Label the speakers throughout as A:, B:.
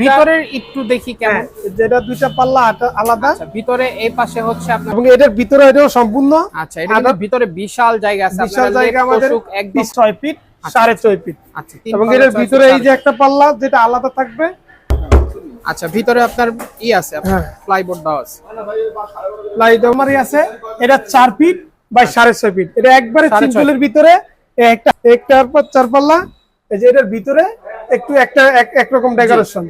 A: ভিতরের একটু দেখি কেমন।
B: হ্যাঁ, যেটা দুইটা পাল্লা আলাদা।
A: আচ্ছা ভিতরে এই পাশে হচ্ছে আপনার
B: এবং এটার ভিতরে এটাও সম্পূর্ণ
A: আচ্ছা এটা ভিতরে বিশাল জায়গা আছে
B: বিশাল জায়গা আমাদের
A: একদম
B: বিশ ছয় ফিট সাড়ে ছয় ফিট।
A: আচ্ছা
B: এবং এটার ভিতরে এই যে একটা পাল্লা যেটা আলাদা থাকবে।
A: আচ্ছা ভিতরে আপনার ই আছে
B: হ্যাঁ।
A: প্লাইবোর্ড দেওয়া আছে।
B: লাইট আমারই আছে। এটা চার ফিট বাই সাড়ে ছয় ফিট। এটা একবারে সিম্পলের ভিতরে একটা একটার পর চার পাল্লা এই যে এটার ভিতরে একটু একটা এক- একরকম ডেকোরেশন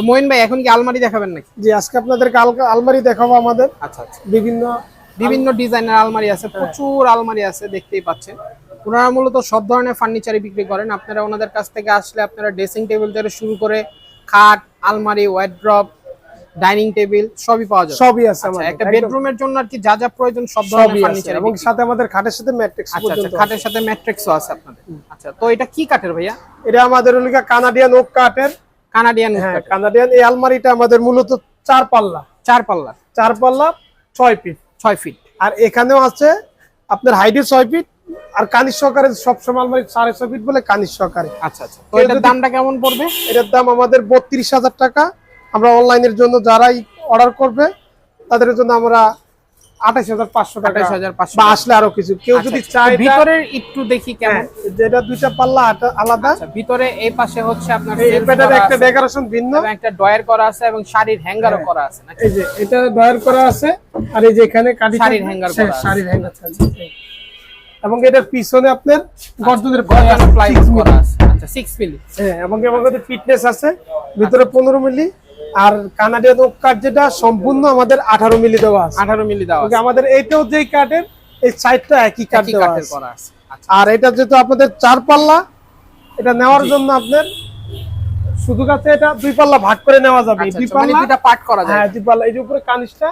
A: তো মইন ভাই এখন কি আলমারি দেখাবেন নাকি?
B: যে আজকে আপনাদেরকে আলকা- আলমারি দেখাবো আমাদের।
A: আচ্ছা আচ্ছা।
B: বিভিন্ন
A: বিভিন্ন ডিজাইনের আলমারি আছে প্রচুর আলমারি আছে দেখতেই পাচ্ছেন। ওনারা মূলত সব ধরনের ফার্নিচারই বিক্রি করেন। আপনারা ওনাদের কাছ থেকে আসলে আপনারা ড্রেসিং টেবিল থেকে শুরু করে খাট আলমারি ওয়াইড্রপ ডাইনিং টেবিল সবই পাওয়া যাবে।
B: সবই আছে
A: আচ্ছা,
B: আমাদের।
A: একটা বেডরুমের জন্য আর কি যা যা প্রয়োজন সব ধরনের ফার্নিচার
B: এবং সাথে আমাদের খাটের সাথে ম্যাট্রিক্স
A: আচ্ছা আচ্ছা
B: আছে।
A: খাটের সাথে ম্যাট্রিক্সও আছে আপনাদের। আচ্ছা তো এটা কি কাঠের ভাইয়া?
B: এটা আমাদের হলো কানাডিয়ান ওক কাঠের।
A: কানাডিয়ান
B: হ্যাঁ কানাডিয়ান এই আলমারিটা আমাদের মূলত চার পাল্লা।
A: চার পাল্লা।
B: চার পাল্লা ছয় ফিট।
A: ছয় ফিট।
B: আর এখানেও আছে আপনার হাইডের ছয় ফিট আর কানির সহকারে সবসময় আলমারি সাড়ে ছয় ফিট বলে কানির সহকারে।
A: আচ্ছা আচ্ছা। তো এটার দামটা কেমন পড়বে?
B: এটার দাম আমাদের বত্রিশ হাজার টাকা। আমরা অনলাইনের জন্য যারাই অর্ডার করবে তাদের জন্য আমরা আঠাশ হাজার পাঁচশো টাকা।
A: 28,500
B: বা আসলে আরও কিছু। কেউ
A: আচ্ছা,
B: যদি
A: আচ্ছা।
B: চায়
A: ভিতরের একটু দেখি কেমন।
B: হ্যাঁ, যেটা দুইটা পাল্লা আলাদা।
A: আচ্ছা ভিতরে এই পাশে হচ্ছে আপনার
B: একটা ডেকোরেশন ভিন্ন।
A: এবং একটা করা আছে এবং শাড়ির হ্যাঙ্গারও
B: হ্যাঁ।
A: করা আছে নাকি?
B: এই যে এটা ডয়ার করা আছে। আর এই যে এখানে কাঠি
A: শাড়ির
B: হ্যাঁ,
A: করা
B: শাড়ির হ্যাঙ্গার থাকবে এবং এটার পিছনে আপনার গর্জনের six
A: করা আছে। আচ্ছা 6 মিলি।
B: হ্যাঁ এবং ফিটনেস আছে। ভিতরে পনেরো মিলি। আর কানাডিয়ান ওক কাঠ যেটা সম্পূর্ণ আমাদের আঠারো মিলি দেওয়া আছে।
A: 18 মিলি দেওয়া
B: আমাদের এইটাও যেই কাঠের এই সাইডটা একই কাঠ দেওয়া আছে।
A: আচ্ছা।
B: আর এটা যেহেতু আপনাদের চার পাল্লা এটা নেওয়ার জন্য আপনার শুধু কাছে এটা দুই পাল্লা ভাগ করে নেওয়া যাবে।
A: আচ্ছা,
B: দুই
A: আচ্ছা, মানে
B: পাল্লা
A: দুইটা পার্ট করা যায়
B: হ্যাঁ দুই পাল্লা। এই যে উপরে কানিসটা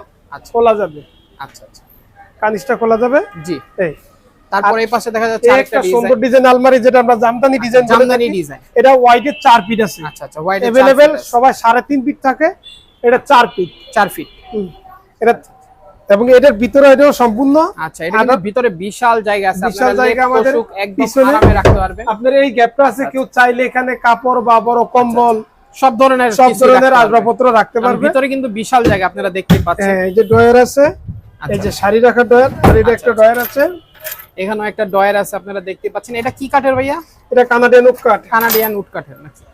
B: খোলা যাবে।
A: আচ্ছা আচ্ছা।
B: কানিসটা খোলা যাবে।
A: জি।
B: এই।
A: তারপরে এই পাশে দেখা যাচ্ছে
B: একটা সুন্দর
A: ডিজাইন
B: আলমারি যেটা আমরা জামদানি ডিজাইন
A: জামদানি ডিজাইন
B: এটা ওয়াইডের চার ফিট আছে।
A: আচ্ছা আচ্ছা ওয়াইড
B: অ্যাভেলেবেল সবাই সাড়ে তিন ফিট থাকে এটা চার ফিট
A: 4 ফিট
B: এটা এবং এটার ভিতরে এটাও সম্পূর্ণ।
A: আচ্ছা এটা কিন্তু ভিতরে বিশাল জায়গা আছে
B: বিশাল
A: আপনারা
B: জায়গা আমাদের
A: একদম আরামে রাখতে পারবেন।
B: আপনার এই গ্যাপটা আছে কেউ চাইলে এখানে কাপড় বা বড় কম্বল
A: সব ধরনের
B: সব ধরনের। আসবাবপত্র রাখতে পারবে।
A: ভিতরে কিন্তু বিশাল জায়গা আপনারা দেখতে পাচ্ছেন।
B: হ্যাঁ এই যে ডয়ার আছে এই যে শাড়ি রাখার ডয়ার আর এটা একটা ডয়ার আছে।
A: এখানেও একটা ডয়ার আছে আপনারা দেখতে পাচ্ছেন। এটা কি কাঠের ভাইয়া?
B: এটা কানাডিয়ান উড কাঠ।
A: কানাডিয়ান উড কাঠের আচ্ছা।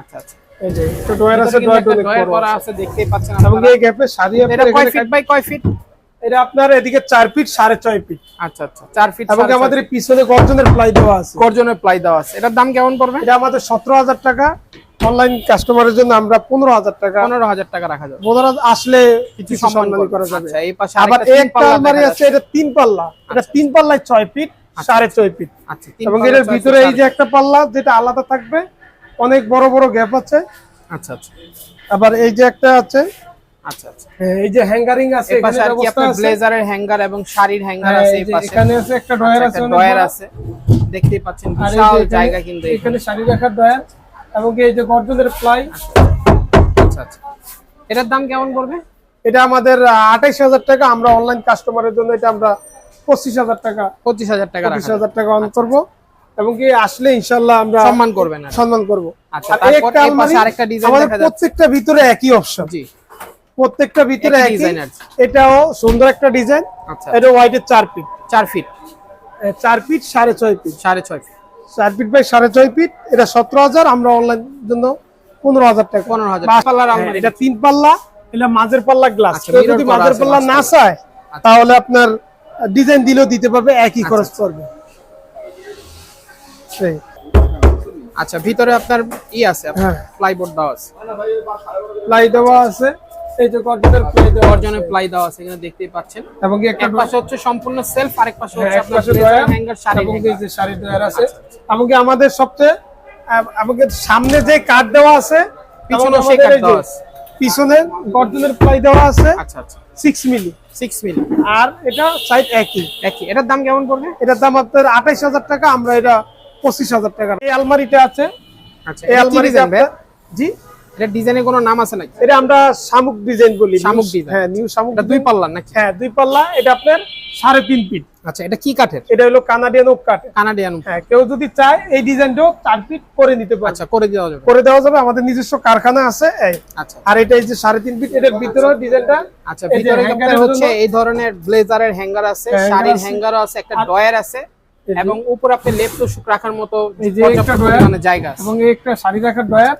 A: আচ্ছা
B: এই যে একটা ডয়ার আছে ডয়ার
A: ডয়ার করা
B: আছে।
A: দেখতেই পাচ্ছেন
B: এবং এই গ্যাপে শাড়ি
A: এটা কয় ফিট বাই কয় ফিট
B: এটা আপনার এদিকে চার ফিট সাড়ে ছয় ফিট
A: আচ্ছা আচ্ছা 4 ফিট
B: এবং আমাদের পিছনে গর্জনের প্লাই দেওয়া আছে।
A: গর্জনের প্লাই দেওয়া আছে। এটার দাম কেমন পড়বে?
B: এটা আমাদের সতেরো হাজার টাকা। অনলাইন কাস্টমারের জন্য আমরা পনেরো হাজার টাকা
A: পনেরো হাজার টাকা রাখা যাবে।
B: বোনারা আসলে কিছু
A: সম্মান
B: করা যাবে।
A: আচ্ছা এই পাশে
B: আবার একটা আলমারি আছে এটা তিন পাল্লা। এটা তিন পাল্লায় ছয় ফিট সাড়ে ছয় ফিট
A: আচ্ছা
B: এবং এর ভিতরে এই যে একটা পাল্লা যেটা আলাদা থাকবে অনেক বড় বড় গ্যাপ আছে।
A: আচ্ছা আচ্ছা।
B: আবার এই যে একটা আছে
A: আচ্ছা আচ্ছা।
B: এই যে হ্যাঙ্গারিং আছে এখানে।
A: ব্লেজারের হ্যাঙ্গার এবং শাড়ির হ্যাঙ্গার
B: হ্যাঁ,
A: আছে
B: এই
A: পাশে।
B: এখানে আছে একটা ডয়ার আছে বড়।
A: আছে। দেখতেই পাচ্ছেন বিশাল জায়গা কিন্তু এখানে
B: শাড়ি রাখার ডয়ার এবং এই যে গর্জনের প্লাই
A: আচ্ছা আচ্ছা। এটার দাম কেমন পড়বে?
B: এটা আমাদের আঠাইশ হাজার টাকা। আমরা অনলাইন কাস্টমারের জন্য এটা আমরা পঁচিশ হাজার টাকা
A: পঁচিশ হাজার টাকা
B: পঁচিশ হাজার টাকা অন করব। এবং কি আসলে ইনশাল্লাহ আমরা
A: সম্মান করবেন
B: সম্মান করব।
A: আচ্ছা,
B: আমাদের প্রত্যেকটা ভিতরে একই অপশন
A: জি।
B: প্রত্যেকটা ভিতরে
A: একই
B: একই।
A: ডিজাইন আছে।
B: এটাও সুন্দর একটা ডিজাইন
A: আচ্ছা।
B: এটা হোয়াইটের চার ফিট
A: চার ফিট
B: চার ফিট সাড়ে ছয় ফিট
A: সাড়ে ছয় ফিট
B: চার ফিট বাই সাড়ে ছয় ফিট এটা সতেরো হাজার আমরা অনলাইন জন্য পনেরো হাজার টাকা
A: 15,000
B: বাস-
A: পাল্লার
B: হ্যাঁ, এটা তিন পাল্লা এটা মাঝের পাল্লা গ্লাস
A: আচ্ছা,
B: যদি মাঝের পাল্লা না। চায়
A: আচ্ছা।
B: তাহলে আপনার ডিজাইন দিলেও দিতে পারবে একই খরচ পড়বে সেই।
A: আচ্ছা ভিতরে আপনার ই আছে
B: হ্যাঁ।
A: প্লাইবোর্ড দেওয়া আছে
B: প্লাই দেওয়া আছে এই যে প্লাই দেওয়া
A: প্লাই দেওয়া আছে এখানে দেখতেই পাচ্ছেন।
B: এবং একটা
A: পাশে হচ্ছে সম্পূর্ণ সেলফ আরেক পাশে
B: হ্যাঁ,
A: হচ্ছে আপনার hanger, শাড়ির
B: এবং এই যে শাড়ির ডয়ার আছে। আমাদের সবচেয়ে আম- আমাদের সামনে যে কাঠ দেওয়া আছে
A: পিছনেও
B: এবং
A: সেই
B: যে
A: দেওয়া আছে।
B: পিছনে গর্জনের প্লাই দেওয়া আছে
A: আচ্ছা আচ্ছা।
B: সিক্স মিলি
A: সিক্স মিলি
B: আর এটা সাইড একই।
A: একই। এটার দাম কেমন পড়বে?
B: এটার দাম আপনার আঠাইশ হাজার টাকা আমরা এটা পঁচিশ হাজার টাকা। এই আলমারিটা আছে।
A: আচ্ছা
B: এই আপনার- জি?
A: এটা ডিজাইনে কোনো নাম আছে নাকি?
B: এটা আমরা শামুক ডিজাইন বলি
A: শামুক design।
B: হ্যাঁ নিউ শামুক
A: এটা দুই। পাল্লার নাকি?
B: হ্যাঁ দুই পাল্লা এটা আপনার সাড়ে তিন ফিট
A: আচ্ছা এটা কি কাঠের?
B: এটা হলো কানাডিয়ান ওক কাঠ
A: কানাডিয়ান
B: হ্যাঁ কেউ যদি চায় এই ডিজাইনটাও চার ফিট করে নিতে পারে
A: আচ্ছা করে দেওয়া যাবে।
B: করে দেওয়া যাবে আমাদের নিজস্ব কারখানা আছে এই।
A: আচ্ছা।
B: আর এটা এই যে সাড়ে তিন ফিট এটার ভিতরে ডিজাইনটা
A: আচ্ছা ভিতরে হচ্ছে এই ধরনের ব্লেজারের হ্যাঙ্গার আছে
B: হ্যাঁ,
A: শাড়ির
B: আছে।
A: হ্যাঙ্গারও আছে একটা ডয়ার আছে এবং উপর আপনি লেপ তোষক রাখার মতো জায়গা আছে।
B: এবং একটা শাড়ি রাখার ডয়ার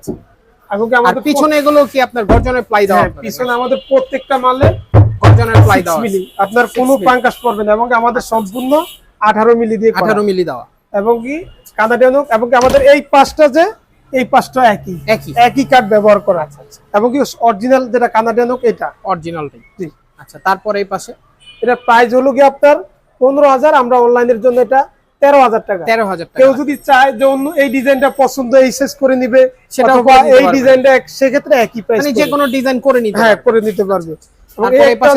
A: আর
B: আমাদের
A: পিছনে এগুলো কি আপনার গর্জনের প্লাই দেওয়া
B: হ্যাঁ, পিছনে আমাদের প্রত্যেকটা মালে
A: গর্জনের প্লাই দেওয়া
B: আপনার কোনো। পাঙ্কাস পড়বে না এবং আমাদের সম্পূর্ণ আঠারো মিলি দিয়ে।
A: আঠারো মিলি দেওয়া।
B: এবং কি কানাডিয়ান এবং আমাদের এই পাঁচটা যে এই পাঁচটা একই।
A: একই।
B: একই কাঠ ব্যবহার করা এবং কি অরিজিনাল যেটা কানাডিয়ান এটা।
A: অরিজিনালটাই
B: জি।
A: আচ্ছা তারপরে এই পাশে?
B: এটার প্রাইস হলো কি আপনার পনেরো হাজার আমরা অনলাইনের জন্য এটা তেরো হাজার টাকা।
A: তেরো হাজার
B: কেউ যদি চায় যে অন্য এই ডিজাইনটা পছন্দ এই শেষ করে নিবে
A: নিতে
B: এই। ডিজাইনটা সেক্ষেত্রে একই প্রাইস
A: যে কোনো ডিজাইন করে নিতে
B: হ্যাঁ করে নিতে পারবে।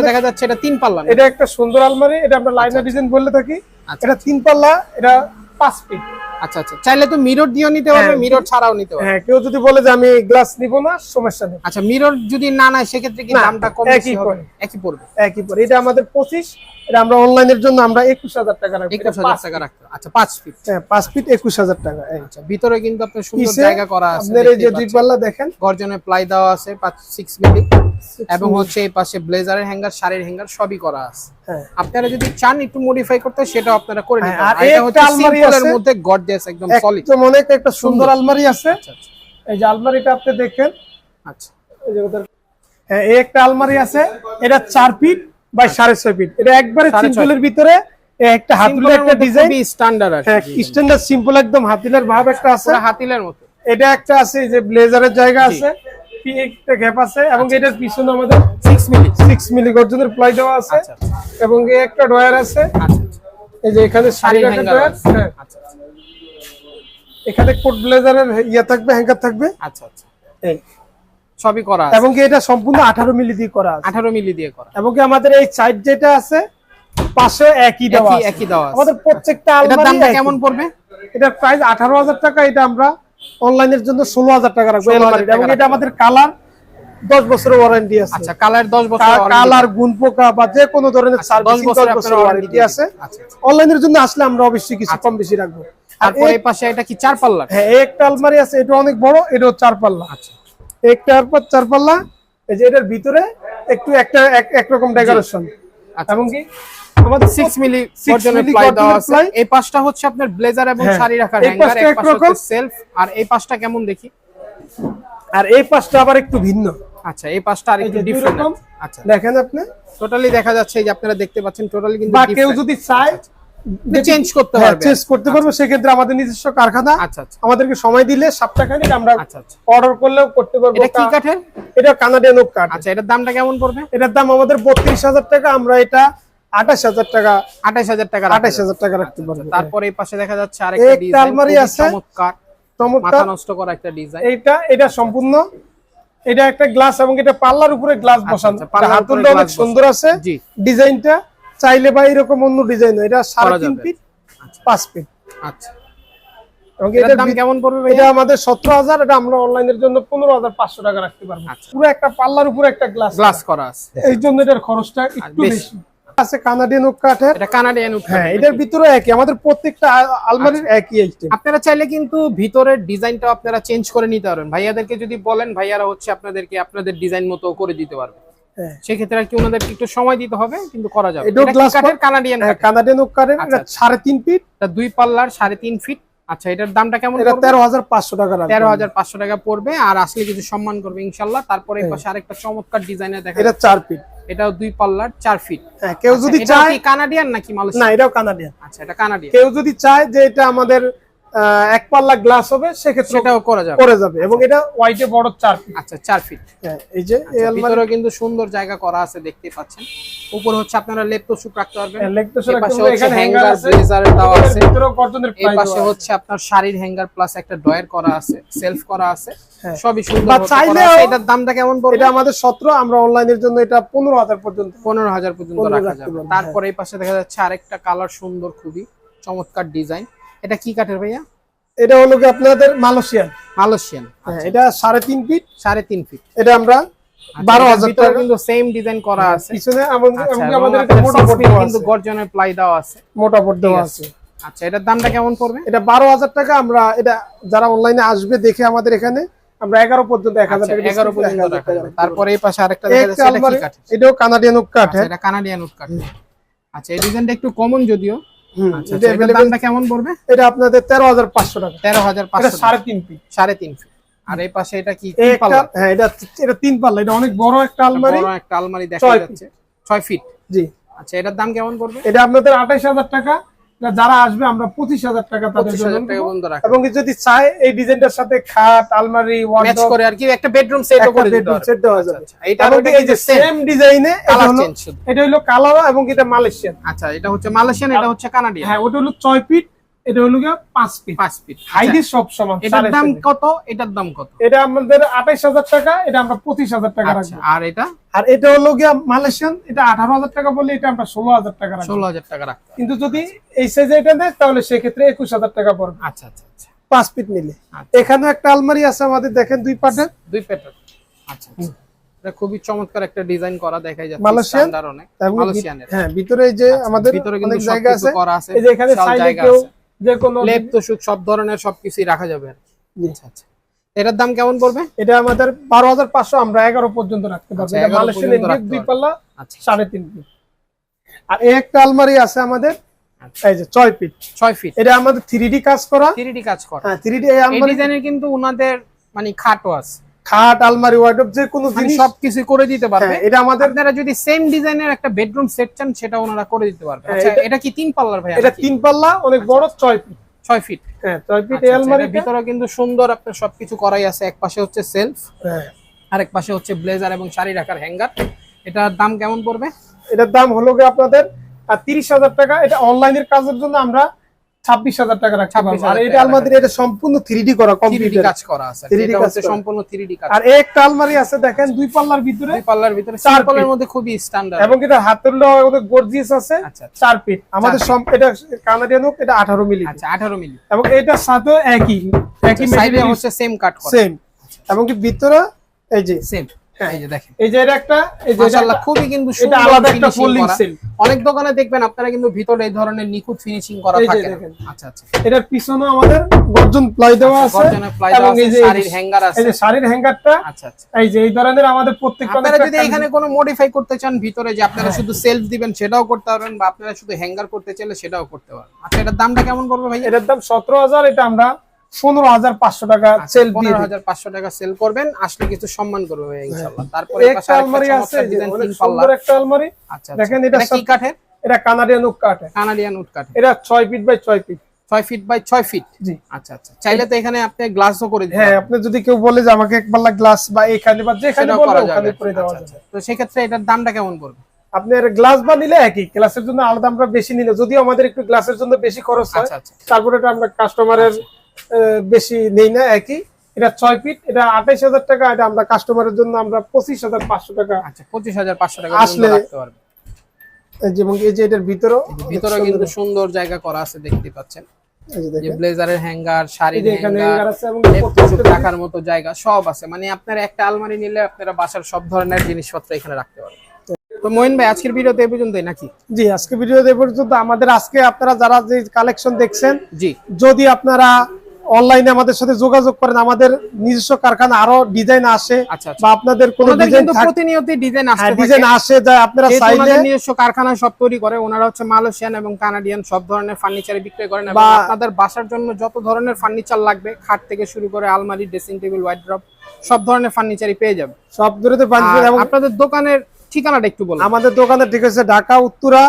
A: দেখা যাচ্ছে এটা তিন পাল্লা
B: এটা একটা সুন্দর আলমারি এটা আমরা লাইনার ডিজাইন বললে থাকি।
A: আচ্ছা।
B: এটা তিন পাল্লা এটা পাঁচ ফিট
A: আচ্ছা আচ্ছা। চাইলে তো মিরর দিয়েও নিতে পারবে
B: হ্যাঁ।
A: মিরর ছাড়াও নিতে পারবে।
B: হ্যাঁ কেউ যদি বলে যে আমি গ্লাস নিব না সমস্যা নেই।
A: আচ্ছা মিরর যদি না নেয় সেক্ষেত্রে কি দামটা কম
B: একই
A: বেশি একই পড়বে।
B: একই পরে এটা আমাদের পঁচিশ এটা আমরা অনলাইনের জন্য আমরা একুশ হাজার টাকা রাখব।
A: একুশ টাকা রাখতে আচ্ছা পাঁচ ফিট
B: হ্যাঁ পাঁচ ফিট একুশ হাজার টাকা
A: আচ্ছা ভিতরে কিন্তু আপনার সুন্দর জায়গা করা আছে
B: আপনার এই যে দুই পাল্লা দেখেন।
A: গর্জনে প্লাই দেওয়া আছে মিলি এবং হচ্ছে এই পাশে ব্লেজারের হ্যাঙ্গার শাড়ির হ্যাঙ্গার সবই করা আছে।
B: হ্যাঁ।
A: আপনারা যদি চান একটু মডিফাই করতে সেটাও আপনারা করে নিতে
B: হ্যাঁ, আর
A: পারেন। আর এটা হচ্ছে
B: আলমারি
A: সিম্পলের
B: আছে।
A: গর্জিয়াস একদম সলিড
B: একদম অনেক একটা সুন্দর আলমারি আছে।
A: আচ্ছা আচ্ছা।
B: এই যে আলমারিটা আপনি দেখেন।
A: আচ্ছা।
B: এই যে হ্যাঁ এই একটা আলমারি আছে। এটা চার ফিট বাই সাড়ে ছয় ফিট। এটা একবারে সিম্পলের ভিতরে একটা হাতুলের একটা ডিজাইন
A: স্ট্যান্ডার্ড
B: হ্যাঁ স্ট্যান্ডার্ড সিম্পল একদম হাতিলের ভাব একটা আছে।
A: হাতিলের মতো।
B: এটা একটা আছে যে ব্লেজারের জায়গা আছে। একটা গ্যাপ আছে এবং
A: আচ্ছা।
B: এটার পিছনে আমাদের
A: সিক্স মিলি
B: সিক্স মিলি গর্জনের প্লাই দেওয়া আছে।
A: আচ্ছা আচ্ছা।
B: এবং এই একটা ডয়ার আছে।
A: আচ্ছা আচ্ছা।
B: এই যে এখানে শাড়ি রাখার ডয়ার হ্যাঁ।
A: আচ্ছা আচ্ছা।
B: এখানে কোট ব্লেজারের ইয়ে থাকবে হ্যাঙ্গার থাকবে।
A: আচ্ছা আচ্ছা।
B: এই
A: সবই করা আছে।
B: এবং কি এটা সম্পূর্ণ আঠারো মিলি দিয়ে করা আছে।
A: আঠারো মিলি দিয়ে করা।
B: এবং কি আমাদের এই সাইড যেটা আছে পাশে একই দেওয়া আছে।
A: একই দেওয়া আছে।
B: আমাদের প্রত্যেকটা আলমারি
A: দামটা। কেমন পড়বে?
B: এটার প্রাইস আঠারো হাজার টাকা এটা আমরা অনলাইনের জন্য ষোলো হাজার টাকা রাখব
A: 16,000
B: আলমারিটা। এবং এটা আমাদের কালার দশ বছরের ওয়ারেন্টি আছে।
A: আচ্ছা কালার দশ বছর warranty
B: কালার গুণ পোকা বা যে কোনো ধরনের
A: আচ্ছা,
B: সার্ভিস
A: দশ
B: দশ
A: বছর
B: বছর
A: আপনারা
B: ওয়ারেন্টি আছে।
A: আচ্ছা আচ্ছা
B: অনলাইনের জন্য আসলে আমরা অবশ্যই কিছু কম বেশি রাখব।
A: তারপর
B: এই-
A: পাশে এটা কি চার পাল্লা?
B: হ্যাঁ একটা আলমারি আছে এটা অনেক বড় এটাও চার পাল্লা।
A: আচ্ছা।
B: একটার পর চার পাল্লা এই যে এটার ভিতরে একটু একটা এক- একরকম ডেকোরেশন
A: আচ্ছা।
B: এবং কি? আমাদের
A: সিক্স মিলি
B: Six
A: প্লাই দেওয়া আছে। এই পাশটা হচ্ছে আপনার ব্লেজার এবং
B: হ্যাঁ।
A: শাড়ি রাখার হ্যাঙ্গার এক পাশে সেলফ আর এই পাশটা কেমন দেখি?
B: আর এই পাশটা আবার একটু ভিন্ন।
A: আচ্ছা এই পাশটা আর একটু ডিফারেন্ট আচ্ছা।
B: দেখেন আপনি।
A: টোটালি দেখা যাচ্ছে এই যে আপনারা দেখতে পাচ্ছেন টোটালি কিন্তু
B: বা কেউ যদি চায়
A: চেঞ্জ করতে
B: হ্যাঁ,
A: পারবে।
B: চেঞ্জ করতে পারব। সেক্ষেত্রে আমাদের নিজস্ব কারখানা।
A: আচ্ছা আচ্ছা।
B: আমাদেরকে সময় দিলে সপ্তাহখানিক আমরা
A: আচ্ছা আচ্ছা।
B: অর্ডার করলেও করতে পারব
A: এটা কি কাঠের?
B: এটা কানাডিয়ান ওক কাঠ।
A: আচ্ছা এটার দামটা কেমন পড়বে?
B: এটার দাম আমাদের বত্রিশ হাজার টাকা। আমরা এটা আঠাশ হাজার টাকা
A: আঠাশ হাজার টাকা
B: আঠাশ হাজার টাকা রাখতে পারব।
A: তারপরে এই পাশে দেখা যাচ্ছে আরেকটা
B: আলমারি আছে।
A: চমৎকার।
B: চমৎকার।
A: নষ্ট করা একটা ডিজাইন।
B: এইটা এটা সম্পূর্ণ। এটা একটা গ্লাস এবং এটা পাল্লার উপরে গ্লাস বসানো।
A: আচ্ছা,
B: হাতুলটা অনেক সুন্দর আছে। ডিজাইনটা চাইলে বা এরকম অন্য ডিজাইন এটা সাড়ে তিন। ফিট পাঁচ ফিট
A: আচ্ছা।
B: এবং
A: এটার
B: এটার
A: দাম
B: ভিত-
A: কেমন পড়বে
B: এটা আমাদের সতেরো হাজার এটা আমরা অনলাইনের জন্য পনেরো হাজার পাঁচশো টাকা রাখতে পারব।
A: আচ্ছা।
B: পুরো একটা পাল্লার উপরে একটা গ্লাস
A: গ্লাস করা আছে।
B: এই জন্য এটার খরচটা একটু
A: বেশি।
B: বেশি। আছে কানাডিয়ান ওক কাঠের।
A: এটা কানাডিয়ান
B: হ্যাঁ এটার ভিতরে একই। আমাদের প্রত্যেকটা আলমারির
A: আচ্ছা।
B: একই আইটেম
A: আপনারা চাইলে কিন্তু ভিতরের ডিজাইনটা আপনারা চেঞ্জ করে নিতে পারবেন। ভাইয়াদেরকে যদি বলেন ভাইয়ারা হচ্ছে আপনাদেরকে আপনাদের ডিজাইন মতো করে দিতে পারবে। সেক্ষেত্রে আর কি ওনাদেরকে একটু সময় দিতে হবে কিন্তু করা যাবে। এটা কি কাঠের কানাডিয়ান
B: হ্যাঁ কানাডিয়ান ওক কাঠের
A: আচ্ছা,
B: এটা সাড়ে তিন ফিট
A: এটা দুই পাল্লার সাড়ে তিন ফিট আচ্ছা এটার দামটা কেমন
B: এটা
A: পড়বে?
B: তেরো হাজার পাঁচশো টাকা রাখব
A: তেরো হাজার পাঁচশো টাকা পড়বে আর আসলে কিছু সম্মান করবে ইনশাল্লাহ। তারপরে এই পাশে আরেকটা চমৎকার ডিজাইনের দেখা
B: এটা চার ফিট
A: এটাও দুই পাল্লার চার ফিট
B: হ্যাঁ কেউ যদি চায়
A: কানাডিয়ান নাকি
B: না
A: মালয়েশিয়া
B: এটাও কানাডিয়ান
A: আচ্ছা এটা কানাডিয়ান
B: কেউ যদি চায় যে এটা আমাদের এক পাল্লা গ্লাস হবে সেক্ষেত্রে
A: সেটাও করা যাবে।
B: করে যাবে। এবং এটা হোয়াইটে বড় চার ফিট
A: আচ্ছা চার ফিট
B: হ্যাঁ, এই যে এই
A: ভিতরেও কিন্তু সুন্দর জায়গা করা আছে দেখতে পাচ্ছেন। উপর হচ্ছে আপনারা লেপ তোষক রাখতে পারবেন।
B: লেগ তো
A: পাশে হচ্ছে
B: এখানে
A: হ্যাঙ্গার ব্লেজার দেওয়া আছে।
B: ভিতরেও গর্জনের
A: এই পাশে হচ্ছে আপনার শাড়ির হ্যাঙ্গার প্লাস একটা ড্রয়ার করা আছে সেলফ করা আছে।
B: হ্যাঁ।
A: সবই সুন্দর
B: বা
A: আছে। এটার দামটা কেমন পড়বে?
B: এটা আমাদের সতেরো আমরা অনলাইনের জন্য এটা পনেরো হাজার পর্যন্ত
A: পনেরো হাজার পর্যন্ত রাখা যাবে। তারপরে এই পাশে দেখা যাচ্ছে আরেকটা কালার সুন্দর খুবই চমৎকার ডিজাইন এটা কি কাঠের ভাইয়া?
B: এটা হলো কি আপনাদের মালয়েশিয়ান?
A: মালয়েশিয়ান।
B: হ্যাঁ এটা সাড়ে তিন ফিট।
A: সাড়ে তিন ফিট।
B: এটা আমরা বারো হাজার টাকা।
A: আচ্ছা, কিন্তু সেম ডিজাইন করা আছে।
B: পিছনে আমাদের
A: আচ্ছা,
B: মোটা বোর্ড
A: কিন্তু গর্জনের প্লাই দেওয়া আছে।
B: মোটা দেওয়া আছে।
A: আচ্ছা এটার দামটা কেমন পড়বে?
B: এটা বারো হাজার টাকা। আমরা এটা যারা অনলাইনে আসবে দেখে আমাদের এখানে আমরা এগারো পর্যন্ত এক হাজার
A: আচ্ছা,
B: টাকা
A: এগারো পর্যন্ত তারপরে এই পাশে আরেকটা?
B: এটাও কানাডিয়ান ওক কাঠ
A: আচ্ছা,
B: হ্যাঁ।
A: এটা কানাডিয়ান উড কাঠ। আচ্ছা এই ডিজাইনটা একটু কমন যদিও। আচ্ছা আচ্ছা, কেমন পড়বে?
B: এটা আপনাদের তেরো হাজার পাঁচশো টাকা।
A: তেরো হাজার পাঁচশো
B: সাড়ে তিন ফিট।
A: সাড়ে তিন ফিট। আর এই পাশে এটা কি? তিন পাল্লা?
B: হ্যাঁ এটা এটা তিন পাল্লা। এটা অনেক বড় একটা আলমারি।
A: একটা আলমারি দেখা যাচ্ছে। ছয় ফিট।
B: জি।
A: আচ্ছা এটার দাম কেমন পড়বে?
B: এটা আপনাদের আঠাইশ হাজার টাকা। যারা আসবে আমরা পঁচিশ হাজার টাকা তাদের এবং যদি চায় এই ডিজাইনটার সাথে খাট আলমারি
A: ম্যাচ করে আর কি একটা বেডরুম করে
B: বেডরুম সেট দেওয়া
A: আচ্ছা,
B: যাবে।
A: আচ্ছা, ওটা
B: এই যে সেম ডিজাইনে এটা হলো এটা কালার এবং এটা মালয়েশিয়ান।
A: আচ্ছা এটা হচ্ছে মালয়েশিয়ান এটা হচ্ছে কানাডিয়ান।
B: হ্যাঁ ওটা হলো ছয় ফিট এটা হলো গিয়ে পাঁচ ফিট
A: পাঁচ ফিট
B: হাইটে সব সমান
A: এটার দাম কত? এটার দাম কত?
B: এটা আমাদের আঠাইশ হাজার টাকা এটা আমরা পঁচিশ হাজার টাকা
A: আচ্ছা
B: রাখব।
A: আর এটা?
B: আর এটা হলো গিয়া মালয়েশিয়ান এটা আঠারো হাজার টাকা বলে এটা আমরা ষোলো হাজার টাকা
A: ষোলো হাজার টাকা রাখতে
B: কিন্তু যদি এই সাইজে এটা নেয় তাহলে সেক্ষেত্রে একুশ হাজার টাকা পড়বে।
A: আচ্ছা আচ্ছা আচ্ছা।
B: পাঁচ ফিট নিলে।
A: আচ্ছা।
B: এখানেও একটা আলমারি আছে আমাদের দেখেন দুই পাটের।
A: দুই পেটার। আচ্ছা আচ্ছা। এটা খুবই চমৎকার একটা ডিজাইন করা দেখাই যাচ্ছে
B: মালয়েশিয়ান?
A: standard মালয়েশিয়ানের।
B: হ্যাঁ ভিতরে যে আমাদের
A: ভিতরে কিন্তু
B: জায়গা আছে।
A: করা আছে
B: এই যে এখানে সাইডে কেউ যে কোনো
A: লেপ তোষক সব ধরনের সবকিছুই রাখা যাবে। আচ্ছা আচ্ছা। এটার দাম কেমন পড়বে?
B: এটা আমাদের বারো হাজার পাঁচশো আমরা এগারো পর্যন্ত রাখতে পারব।
A: আচ্ছা,
B: এটা
A: 11
B: মালয়েশিয়ান দুই পাল্লা
A: আচ্ছা
B: সাড়ে তিন ফিট। আর এই একটা আলমারি আছে আমাদের
A: আচ্ছা।
B: এই যে ছয় ফিট।
A: ছয় ফিট।
B: এটা আমাদের থ্রি ডি কাজ করা।
A: থ্রি কাজ করা।
B: হ্যাঁ থ্রি ডি
A: ডিজাইনের কিন্তু উনাদের মানে খাটও আছে।
B: খাট আলমারি ওয়ার্ডরোব যে কোনো
A: মানে
B: জিনিস
A: সবকিছু করে দিতে পারবে।
B: হ্যাঁ, এটা আমাদের
A: আপনারা যদি সেম ডিজাইনের একটা বেডরুম সেট চান সেটা ওনারা করে দিতে পারবে।
B: হ্যাঁ,
A: আচ্ছা
B: এটা-
A: কি তিন পাল্লার ভাই
B: এটা তিন পাল্লা অনেক বড় ছয় ফিট
A: ছয় ফিট
B: হ্যাঁ ছয় ফিট আলমারি
A: ভিতরে কিন্তু সুন্দর আপনার সবকিছু করাই আছে। এক পাশে হচ্ছে সেলফ
B: হ্যাঁ।
A: আরেক পাশে হচ্ছে ব্লেজার এবং শাড়ি রাখার হ্যাঙ্গার এটার দাম কেমন পড়বে?
B: এটার দাম হলো গিয়ে আপনাদের তিরিশ হাজার টাকা। এটা অনলাইনের কাজের জন্য আমরা ছাব্বিশ হাজার টাকা রাখতে পারব। আর এটা আলমারি এটা সম্পূর্ণ থ্রি ডি করা কম্পিউটার
A: কাজ করা আছে।
B: 3D
A: এটা
B: কাজ
A: সম্পূর্ণ থ্রি কাজ।
B: আর একটা আলমারি আছে দেখেন দুই পাল্লার ভিতরে
A: দুই পাল্লার ভিতরে
B: চার feet।
A: মধ্যে খুবই স্ট্যান্ডার্ড
B: এবং এটা অনেক গর্জিয়াস আছে
A: আচ্ছা আচ্ছা।
B: চার ফিট আমাদের সব এটা কানাডিয়ান হোক এটা আঠারো মিলি।
A: আচ্ছা আঠারো মিলি।
B: এবং এটার সাথে একই একই
A: সাইডে হচ্ছে সেম কাট করা।
B: সেম এবং কি ভিতরে এই যে
A: সেম। এই যে দেখেন।
B: এই যে একটা এই যে
A: মাশাআল্লাহ খুবই কিন্তু
B: এটা আলাদা একটা ফোল্ডিং সেল
A: অনেক দোকানে দেখবেন আপনারা কিন্তু ভিতরে এই ধরনের নিখুঁত ফিনিশিং করা থাকে আচ্ছা আচ্ছা।
B: এটার পিছনে আমাদের গর্জন প্লাই দেওয়া আছে
A: গর্জনের প্লাই দেওয়া আছে শাড়ির হ্যাঙ্গার আছে
B: এই যে শাড়ির হ্যাঙ্গারটা
A: আচ্ছা আচ্ছা।
B: এই যে এই ধরনের আমাদের প্রত্যেকটা
A: আপনারা যদি এখানে কোনো মডিফাই করতে চান ভিতরে যে আপনারা
B: হ্যাঁ।
A: শুধু সেলফ দিবেন সেটাও করতে পারবেন বা আপনারা শুধু হ্যাঙ্গার করতে চাইলে সেটাও করতে পারবেন। আচ্ছা এটার দামটা কেমন পড়বে ভাই
B: এটার দাম সতেরো হাজার এটা আমরা পনেরো হাজার পাঁচশো টাকা সেল
A: পনেরো হাজার পাঁচশো টাকা সেল করবেন আসলে কিছু সম্মান করবে ইনশাল্লাহ। তারপরে
B: একটা আলমারি আছে সুন্দর একটা আলমারি।
A: আচ্ছা
B: দেখেন
A: দেখেন
B: এটা
A: কি কাঠের?
B: এটা কানাডিয়ান কাঠ
A: কানাডিয়ান উড
B: এটা ছয় ফিট বাই ছয় ফিট
A: ছয় ফিট বাই ছয় ফিট
B: জি।
A: আচ্ছা আচ্ছা। চাইলে তো এখানে আপনি গ্লাসও করে দিতে
B: হ্যাঁ আপনি যদি কেউ বলে যে আমাকে এক পাল্লা গ্লাস বা এখানে বা যেখানে
A: সেটাও
B: ওখানে করে দেওয়া
A: আচ্ছা,
B: যাবে।
A: আচ্ছা। তো সেক্ষেত্রে এটার দামটা কেমন পড়বে?
B: আপনার গ্লাস বা নিলে একই গ্লাসের জন্য আলাদা আমরা বেশি নিলে। যদিও আমাদের একটু গ্লাসের জন্য বেশি খরচ হয়
A: আচ্ছা আচ্ছা।
B: তারপরে এটা আমরা কাস্টমারের বেশি নেই না একই। এটা ছয় ফিট এটা আঠাইশ হাজার টাকা এটা আমরা কাস্টমারের জন্য আমরা পঁচিশ হাজার পাঁচশো টাকা।
A: আচ্ছা পঁচিশ হাজার পাঁচশো টাকা
B: আসলে-
A: রাখতে
B: এই যে এটার
A: যে ভিতরে কিন্তু সুন্দর। জায়গা করা আছে দেখতে পাচ্ছেন।
B: যে
A: ব্লেজারের হ্যাঙ্গার শাড়ির রাখার মতো জায়গা সব আছে। মানে আপনারা একটা আলমারি নিলে আপনারা বাসার সব ধরনের জিনিসপত্র এখানে রাখতে পারবেন। তো মহিন ভাই আজকের ভিডিওতে এই পর্যন্তই নাকি?
B: জি আজকে ভিডিও এ পর্যন্ত। আমাদের আজকে আপনারা যারা যে কালেকশন দেখছেন
A: জি।
B: যদি আপনারা অনলাইনে আমাদের সাথে যোগাযোগ করেন। আমাদের নিজস্ব কারখানা আরও ডিজাইন আসে
A: আচ্ছা আচ্ছা।
B: বা আপনাদের কোনো ডিজাইন
A: কিন্তু প্রতিনিয়তই ডিজাইন থাকে।
B: ডিজাইন আসে যা আপনারা চাইলে
A: নিজস্ব কারখানায় সব তৈরি করে ওনারা হচ্ছে মালয়েশিয়ান এবং কানাডিয়ান সব ধরনের ফার্নিচার বিক্রি করেন এবং
B: বা-
A: আপনাদের বাসার জন্য যত ধরনের ফার্নিচার লাগবে খাট থেকে শুরু করে আলমারি ড্রেসিং টেবিল ওয়াইড ড্রপ সব ধরনের ফার্নিচারই পেয়ে যাবে
B: সব
A: আর
B: এবং
A: আপনাদের দোকানের ঠিকানাটা একটু বলুন।
B: আমাদের দোকানে ঠিক আছে ঢাকা উত্তরা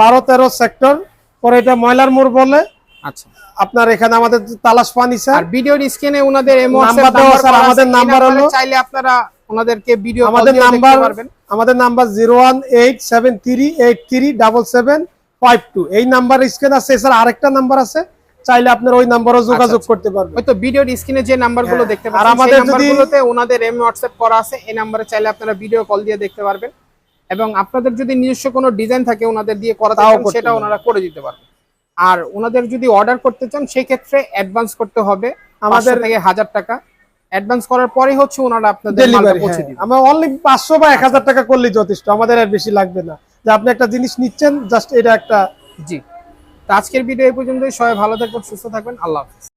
B: বারো তেরো সেক্টর পরে এটা ময়লার মোড় বলে
A: আচ্ছা।
B: আপনার এখানে আমাদের তালাশ ফার্নিচার
A: আর ভিডিওর স্ক্রিনে ওনাদের
B: আমাদের নাম্বার হলো
A: চাইলে আপনারা ওনাদেরকে ভিডিও
B: আমাদের নাম্বার আমাদের number zero one eight seven three eight three double seven five two এই নাম্বার স্ক্রিন আছে এছাড়া আরেকটা নাম্বার আছে। চাইলে আপনার ওই নাম্বারও যোগাযোগ
A: আচ্ছা।
B: করতে পারবেন।
A: ওই তো ভিডিওর স্ক্রিনে যে নাম্বারগুলো
B: হ্যাঁ,
A: দেখতে
B: আর আমাদের
A: নাম্বারগুলোতে ওনাদের এম হোয়াটসঅ্যাপ করা আছে এই নাম্বারে চাইলে আপনারা ভিডিও কল দিয়ে দেখতে পারবেন। এবং আপনাদের যদি নিজস্ব কোনো ডিজাইন থাকে ওনাদের দিয়ে চান সেটা ওনারা করে দিতে পারবেন। আর ওনাদের যদি অর্ডার করতে চান সেই ক্ষেত্রে অ্যাডভান্স করতে হবে। আমাদের থেকে হাজার টাকা। অ্যাডভান্স করার পরে হচ্ছে ওনারা আপনাদের
B: ডেলিভারি
A: পৌঁছে দিবে।
B: আমরা অনলি পাঁচশো বা এক হাজার টাকা করলেই যথেষ্ট। আমাদের আর বেশি লাগবে না। যে আপনি একটা জিনিস নিচ্ছেন জাস্ট এটা একটা
A: জি। তো আজকের ভিডিও এই পর্যন্তই। সবাই ভালো থাকবেন সুস্থ থাকবেন। আল্লাহ হাফিজ।